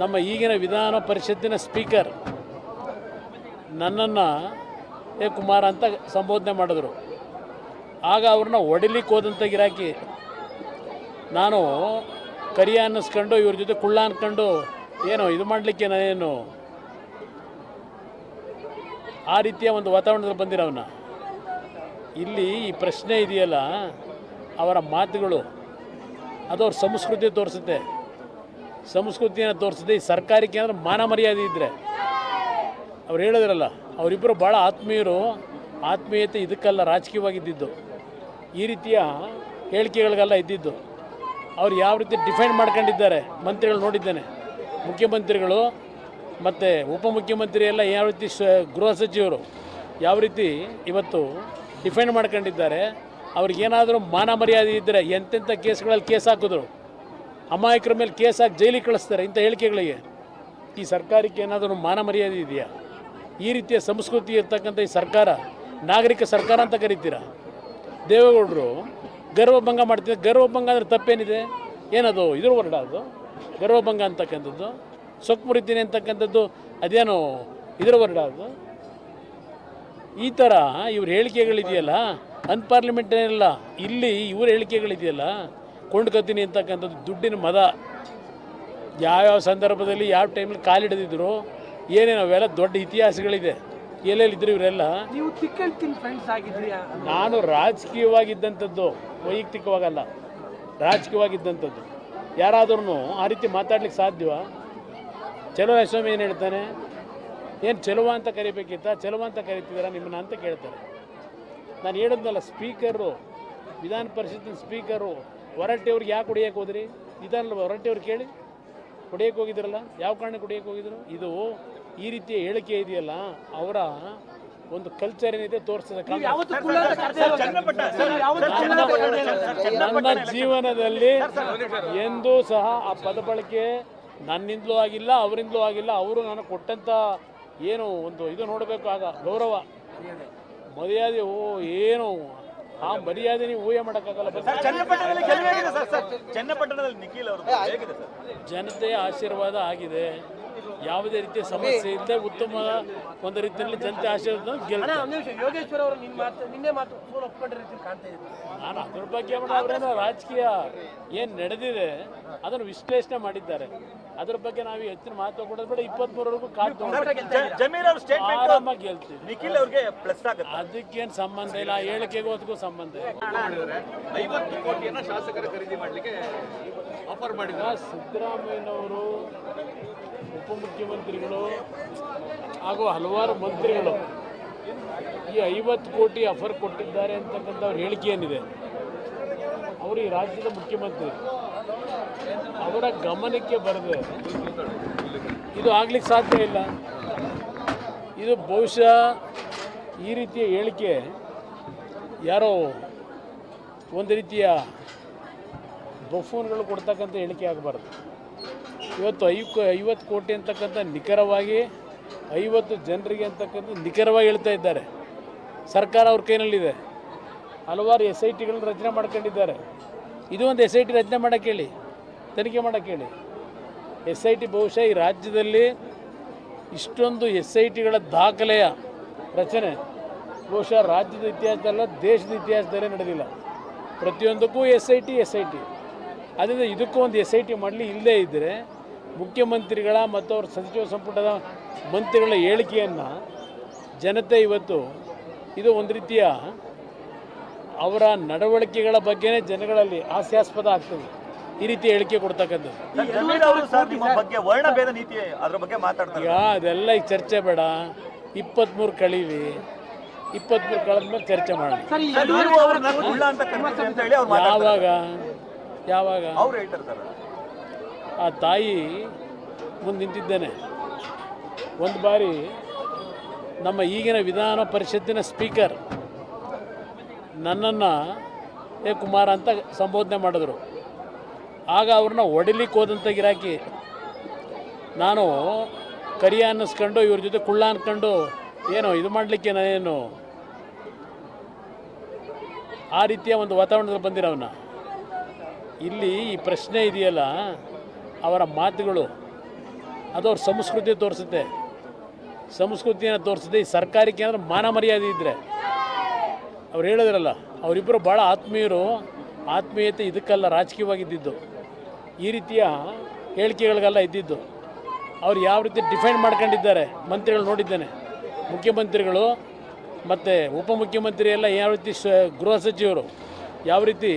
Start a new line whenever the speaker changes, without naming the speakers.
ನಮ್ಮ ಈಗಿನ ವಿಧಾನ ಪರಿಷತ್ತಿನ ಸ್ಪೀಕರ್ ನನ್ನನ್ನು ಏ ಕುಮಾರ್ ಅಂತ ಸಂಬೋಧನೆ ಮಾಡಿದ್ರು. ಆಗ ಅವ್ರನ್ನ ಒಡಿಲಿಕ್ಕೆ ಹೋದಂಥ ಗಿರಾಕಿ ನಾನು ಕರಿಯ ಅನ್ನಿಸ್ಕೊಂಡು ಇವ್ರ ಜೊತೆ ಕುಳ್ಳ ಅನ್ಕೊಂಡು, ಏನು ಇದು ಮಾಡಲಿಕ್ಕೆ ನಾನೇನು ಆ ರೀತಿಯ ಒಂದು ವಾತಾವರಣದಲ್ಲಿ ಬಂದಿರೋವನ್ನ ಇಲ್ಲಿ ಈ ಪ್ರಶ್ನೆ ಇದೆಯಲ್ಲ, ಅವರ ಮಾತುಗಳು ಅದು ಅವ್ರ ಸಂಸ್ಕೃತಿ ತೋರಿಸುತ್ತೆ. ಸಂಸ್ಕೃತಿಯನ್ನು ತೋರಿಸಿದೆ ಈ ಸರ್ಕಾರಕ್ಕೆ ಏನಾದರೂ ಮಾನ ಮರ್ಯಾದೆ ಇದ್ದರೆ ಅವ್ರು ಹೇಳಿದ್ರಲ್ಲ ಅವರಿಬ್ಬರು ಭಾಳ ಆತ್ಮೀಯರು. ಆತ್ಮೀಯತೆ ಇದಕ್ಕೆಲ್ಲ, ರಾಜಕೀಯವಾಗಿದ್ದಿದ್ದು. ಈ ರೀತಿಯ ಹೇಳಿಕೆಗಳಿಗೆಲ್ಲ ಇದ್ದಿದ್ದು. ಅವ್ರು ಯಾವ ರೀತಿ ಡಿಫೈನ್ ಮಾಡ್ಕೊಂಡಿದ್ದಾರೆ, ಮಂತ್ರಿಗಳು ನೋಡಿದ್ದೇನೆ. ಮುಖ್ಯಮಂತ್ರಿಗಳು ಮತ್ತು ಉಪಮುಖ್ಯಮಂತ್ರಿ ಎಲ್ಲ ಯಾವ ರೀತಿ ಶ ಗೃಹ ಸಚಿವರು ಯಾವ ರೀತಿ ಇವತ್ತು ಡಿಫೈನ್ ಮಾಡ್ಕೊಂಡಿದ್ದಾರೆ, ಅವ್ರಿಗೇನಾದರೂ ಮಾನ ಮರ್ಯಾದೆ ಇದ್ದರೆ ಎಂತೆಂಥ ಕೇಸ್ಗಳಲ್ಲಿ ಕೇಸ್ ಹಾಕಿದ್ರು? ಅಮಾಯಕರ ಮೇಲೆ ಕೇಸ್ ಹಾಕಿ ಜೈಲಿಗೆ ಕಳಿಸ್ತಾರೆ ಇಂಥ ಹೇಳಿಕೆಗಳಿಗೆ. ಈ ಸರ್ಕಾರಕ್ಕೆ ಏನಾದರೂ ಮಾನ ಮರ್ಯಾದೆ ಇದೆಯಾ? ಈ ರೀತಿಯ ಸಂಸ್ಕೃತಿ ಇರ್ತಕ್ಕಂಥ ಈ ಸರ್ಕಾರ, ನಾಗರಿಕ ಸರ್ಕಾರ ಅಂತ ಕರಿತೀರಾ? ದೇವೇಗೌಡರು ಗರ್ವಭಂಗ ಮಾಡ್ತಿದ್ದಾರೆ. ಗರ್ವಭಂಗ ಅಂದರೆ ತಪ್ಪೇನಿದೆ? ಏನದು, ಇದ್ರ ವರ್ಡ ಅದು? ಗರ್ವಭಂಗ ಅಂತಕ್ಕಂಥದ್ದು? ಸೊಕ್ಕು ಮುರಿತೀನಿ ಅಂತಕ್ಕಂಥದ್ದು ಅದೇನೋ, ಇದರ ವರ್ಡ ಅದು? ಈ ಥರ ಇವ್ರ ಹೇಳಿಕೆಗಳಿದೆಯಲ್ಲ? ಅನ್ಪಾರ್ಲಿಮೆಂಟ್ ಏನಿಲ್ಲ ಇಲ್ಲಿ ಇವ್ರ ಹೇಳಿಕೆಗಳಿದೆಯಲ್ಲ? ಕೊಂಡ್ಕೊತೀನಿ ಅಂತಕ್ಕಂಥದ್ದು ದುಡ್ಡಿನ ಮದ. ಯಾವ್ಯಾವ ಸಂದರ್ಭದಲ್ಲಿ ಯಾವ ಟೈಮಲ್ಲಿ ಕಾಲಿಡದಿದ್ರು ಏನೇನು ಅವೆಲ್ಲ ದೊಡ್ಡ ಇತಿಹಾಸಗಳಿದೆ. ಎಲ್ಲೆಲ್ಲಿದ್ದರು ಇವರೆಲ್ಲ.
ನೀವು ತಿಕ್ಕಲ್ ಫ್ರೆಂಡ್ಸ್ ಆಗಿದ್ರಿ
ನಾನು ರಾಜಕೀಯವಾಗಿದ್ದಂಥದ್ದು ವೈಯಕ್ತಿಕವಾಗಲ್ಲ. ರಾಜಕೀಯವಾಗಿದ್ದಂಥದ್ದು. ಯಾರಾದ್ರೂ ಆ ರೀತಿ ಮಾತಾಡ್ಲಿಕ್ಕೆ ಸಾಧ್ಯವ ಚಲೋ ಯಶೋಮಿ ಏನು ಹೇಳ್ತಾನೆ? ಏನು ಚಲುವ ಅಂತ ಕರಿಬೇಕಿತ್ತ? ಚೆಲುವ ಅಂತ ಕರಿತಿದ್ದೀರಾ ನಿಮ್ಮನ್ನ ಅಂತ ಕೇಳ್ತಾರೆ. ನಾನು ಹೇಳಿದ್ನಲ್ಲ ಸ್ಪೀಕರು ವಿಧಾನ ಪರಿಷತ್ತಿನ ಸ್ಪೀಕರು ಹೊರಟ್ಟಿಯವ್ರಿಗೆ ಯಾಕೆ ಹೊಡಿಯಕ್ಕೆ ಹೋದ್ರಿ ಇದಲ್ಲ ಹೊರಟ್ಟಿಯವ್ರು ಕೇಳಿ ಹೊಡಿಯಕ್ಕೆ ಹೋಗಿದ್ರಲ್ಲ ಯಾವ ಕಾರಣಕ್ಕೆ ಹೊಡಿಯಕ್ಕೆ ಹೋಗಿದ್ರು ಇದು ಈ ರೀತಿಯ ಹೇಳಿಕೆ ಇದೆಯಲ್ಲ ಅವರ ಒಂದು ಕಲ್ಚರ್ ಏನಿದೆ ತೋರಿಸ್ತದೆ ನನ್ನ ಜೀವನದಲ್ಲಿ ಎಂದೂ ಸಹ ಆ ಪದ ಬಳಕೆ ನನ್ನಿಂದಲೂ ಆಗಿಲ್ಲ ಅವರಿಂದಲೂ ಆಗಿಲ್ಲ ಅವರು ನನಗೆ ಕೊಟ್ಟಂಥ ಏನು ಒಂದು ಇದು ನೋಡಬೇಕು ಆಗ ಗೌರವ ಮರ್ಯಾದೆ ಓ ಏನು ಆ ಮರ್ಯಾದೆ ನೀವು ಊಹೆ ಮಾಡೋಕ್ಕಾಗಲ್ಲ.
ಚನ್ನಪಟ್ಟಣದಲ್ಲಿ ಗೆಲುವಾಗಿದೆ ಸರ್ ಸರ್. ಚನ್ನಪಟ್ಟಣದಲ್ಲಿ ನಿಖಿಲ್ ಅವರು ಹೇಗಿದೆ ಸರ್?
ಜನತೆಯ ಆಶೀರ್ವಾದ ಆಗಿದೆ. ಯಾವುದೇ ರೀತಿಯ ಸಮಸ್ಯೆ ಇಲ್ಲದೆ ಉತ್ತಮ ಒಂದು ರೀತಿಯಲ್ಲಿ ಜನತೆ ಆಶೀರ್ವಾದ
ಯೋಗೇಶ್ವರ್ ಅವರು ನಿನ್ನ ಮಾತು ನಿನ್ನೆ ಮಾತು ಫೋನ್ ಒಪ್ಕೊಂಡಿರೋ ರೀತಿ ಕಾಣ್ತಾ
ನಾನು ಅದ್ರ ಬಗ್ಗೆ ಅವರೇನೋ ರಾಜಕೀಯ ಏನು ನಡೆದಿದೆ ಅದನ್ನು ವಿಶ್ಲೇಷಣೆ ಮಾಡಿದ್ದಾರೆ. ಅದ್ರ ಬಗ್ಗೆ ನಾವು ಹೆಚ್ಚಿನ ಮಾತು ಕೊಡೋದು ಬೇಡ ಕಾದು ಆರಾಮಾಗಿ ಗೆಲ್ತೀವಿ.
ನಿಖಿಲ್ ಅವ್ರಿಗೆ ಪ್ಲಸ್ ಆಗುತ್ತೆ.
ಅದಕ್ಕೇನು ಸಂಬಂಧ ಇಲ್ಲ ಹೇಳಿಕೆಗೂ ಅದಕ್ಕೂ ಸಂಬಂಧ ಇಲ್ಲ.
ಐವತ್ತು ಕೋಟಿಯನ್ನ ಶಾಸಕರ ಖರೀದಿ ಮಾಡಲಿಕ್ಕೆ ಆಫರ್ ಮಾಡಿದ್ರು.
ಈಗ ಸಿದ್ದರಾಮಯ್ಯನವರು ಉಪಮುಖ್ಯಮಂತ್ರಿಗಳು ಹಾಗೂ ಹಲವಾರು ಮಂತ್ರಿಗಳು ಈ ಐವತ್ತು ಕೋಟಿ ಆಫರ್ ಕೊಟ್ಟಿದ್ದಾರೆ ಅಂತಕ್ಕಂಥ ಅವ್ರ ಹೇಳಿಕೆ ಏನಿದೆ? ಅವರು ಈ ರಾಜ್ಯದ ಮುಖ್ಯಮಂತ್ರಿ. ಅವರ ಗಮನಕ್ಕೆ ಬರದೆ ಇದು ಆಗ್ಲಿಕ್ಕೆ ಸಾಧ್ಯ ಇಲ್ಲ. ಇದು ಬಹುಶಃ ಈ ರೀತಿಯ ಹೇಳಿಕೆ ಯಾರೋ ಒಂದು ರೀತಿಯ ಬಫೂನ್ಗಳು ಕೊಡ್ತಕ್ಕಂಥ ಹೇಳಿಕೆ ಆಗಬಾರ್ದು. ಇವತ್ತು ಐ ಐವತ್ತು ಕೋಟಿ ಅಂತಕ್ಕಂಥ ನಿಖರವಾಗಿ ಐವತ್ತು ಜನರಿಗೆ ಅಂತಕ್ಕಂಥ ನಿಖರವಾಗಿ ಹೇಳ್ತಾ ಇದ್ದಾರೆ. ಸರ್ಕಾರ ಅವ್ರ ಕೈನಲ್ಲಿದೆ. ಹಲವಾರು ಎಸ್ ಐ ಟಿಗಳನ್ನ ರಚನೆ ಮಾಡ್ಕೊಂಡಿದ್ದಾರೆ. ಇದು ಒಂದು ಎಸ್ ಐ ಟಿ ರಚನೆ ಮಾಡೋಕ್ಕೆ ಹೇಳಿ, ತನಿಖೆ ಮಾಡೋಕ್ಕೆ ಹೇಳಿ. ಎಸ್ ಐ ಟಿ ಬಹುಶಃ ಈ ರಾಜ್ಯದಲ್ಲಿ ಇಷ್ಟೊಂದು ಎಸ್ ಐ ಟಿಗಳ ದಾಖಲೆಯ ರಚನೆ ಬಹುಶಃ ರಾಜ್ಯದ ಇತಿಹಾಸದಲ್ಲ ದೇಶದ ಇತಿಹಾಸದಲ್ಲೇ ನಡೆದಿಲ್ಲ. ಪ್ರತಿಯೊಂದಕ್ಕೂ S I T, S I T. ಅದರಿಂದ ಇದಕ್ಕೂ ಒಂದು ಎಸ್ ಐ ಟಿ ಮಾಡಲಿ ಇಲ್ಲದೇ ಇದ್ದರೆ ಮುಖ್ಯಮಂತ್ರಿಗಳ ಮತ್ತು ಅವ್ರ ಸಚಿವ ಸಂಪುಟದ ಮಂತ್ರಿಗಳ ಹೇಳಿಕೆಯನ್ನು ಜನತೆ ಇವತ್ತು ಇದು ಒಂದು ರೀತಿಯ ಅವರ ನಡವಳಿಕೆಗಳ ಬಗ್ಗೆನೇ ಜನಗಳಲ್ಲಿ ಹಾಸ್ಯಾಸ್ಪದ ಆಗ್ತದೆ. ಈ ರೀತಿ ಹೇಳಿಕೆ ಕೊಡ್ತಕ್ಕಂಥದ್ದು.
ಸರ್, ಸರ್ ನಿಮ್ಮ ಬಗ್ಗೆ ವರ್ಣಭೇದ ನೀತಿ ಅದ್ರ ಬಗ್ಗೆ ಮಾತಾಡ್ತಾರೆ.
ಈಗ ಅದೆಲ್ಲ ಈಗ ಚರ್ಚೆ ಬೇಡ. ಇಪ್ಪತ್ತ್ಮೂರು ಕಳೀವಿ. ಇಪ್ಪತ್ತ್ಮೂರು ಕಳೆದ್ಮೇಲೆ ಚರ್ಚೆ ಮಾಡೋಣ.
ಸರ್ ಈ
ಸರ್,
ಯಡಿಯೂರಪ್ಪ
ನೀವು
ಅವರ
ಅವ್ರನ್ನ ಕುಳ್ಳ ಅಂತ ಕರೀತೀರಿ ಅಂತ ಹೇಳಿ ಅವ್ರು ಮಾತಾಡ್ತಾರೆ.
ಯಾವಾಗ? ಯಾವಾಗ?
ಅವ್ರು ಹೇಳ್ತಾರೆ ಸರ್.
ಆ ತಾಯಿ ಮುಂದೆ ನಿಂತಿದ್ದೇನೆ. ಒಂದು ಬಾರಿ ನಮ್ಮ ಈಗಿನ ವಿಧಾನ ಪರಿಷತ್ತಿನ ಸ್ಪೀಕರ್ ನನ್ನನ್ನು, ಏ ಕುಮಾರ ಅಂತ ಸಂಬೋಧನೆ ಮಾಡಿದ್ರು. ಆಗ ಅವ್ರನ್ನ ಹೊಡಿಲಿಕ್ಕೆ ಹೋದಂಥ ಗಿರಾಕಿ, ನಾನು ಕರಿಯ ಅನ್ನಿಸ್ಕೊಂಡು, ಇವ್ರ ಜೊತೆ ಕುಳ್ಳ ಅನ್ಕೊಂಡು ಏನೋ ಇದು ಮಾಡಲಿಕ್ಕೆ ನಾನೇನು? ಆ ರೀತಿಯ ಒಂದು ವಾತಾವರಣದಲ್ಲಿ ಬಂದಿರೋವನ್ನ ಇಲ್ಲಿ ಈ ಪ್ರಶ್ನೆ ಇದೆಯಲ್ಲ ಅವರ ಮಾತುಗಳು. ಅದು ಅವ್ರ ಸಂಸ್ಕೃತಿ ತೋರಿಸುತ್ತೆ. ಸಂಸ್ಕೃತಿಯನ್ನು ತೋರಿಸುತ್ತೆ ಈ ಸರ್ಕಾರಕ್ಕೆ ಏನಾದರೂ ಮಾನ ಮರ್ಯಾದೆ ಇದ್ದರೆ ಅವ್ರು ಹೇಳಿದ್ರಲ್ಲ ಅವರಿಬ್ಬರು ಭಾಳ ಆತ್ಮೀಯರು, ಆತ್ಮೀಯತೆ ಇದಕ್ಕೆಲ್ಲ ರಾಜಕೀಯವಾಗಿದ್ದಿದ್ದು. ಈ ರೀತಿಯ ಹೇಳಿಕೆಗಳಿಗೆಲ್ಲ ಇದ್ದಿದ್ದು. ಅವ್ರು ಯಾವ ರೀತಿ ಡಿಫೈನ್ ಮಾಡ್ಕೊಂಡಿದ್ದಾರೆ, ಮಂತ್ರಿಗಳು ನೋಡಿದ್ದೇನೆ. ಮುಖ್ಯಮಂತ್ರಿಗಳು ಮತ್ತು ಉಪಮುಖ್ಯಮಂತ್ರಿ ಎಲ್ಲ ಯಾವ ರೀತಿ ಗೃಹ ಸಚಿವರು, ಯಾವ ರೀತಿ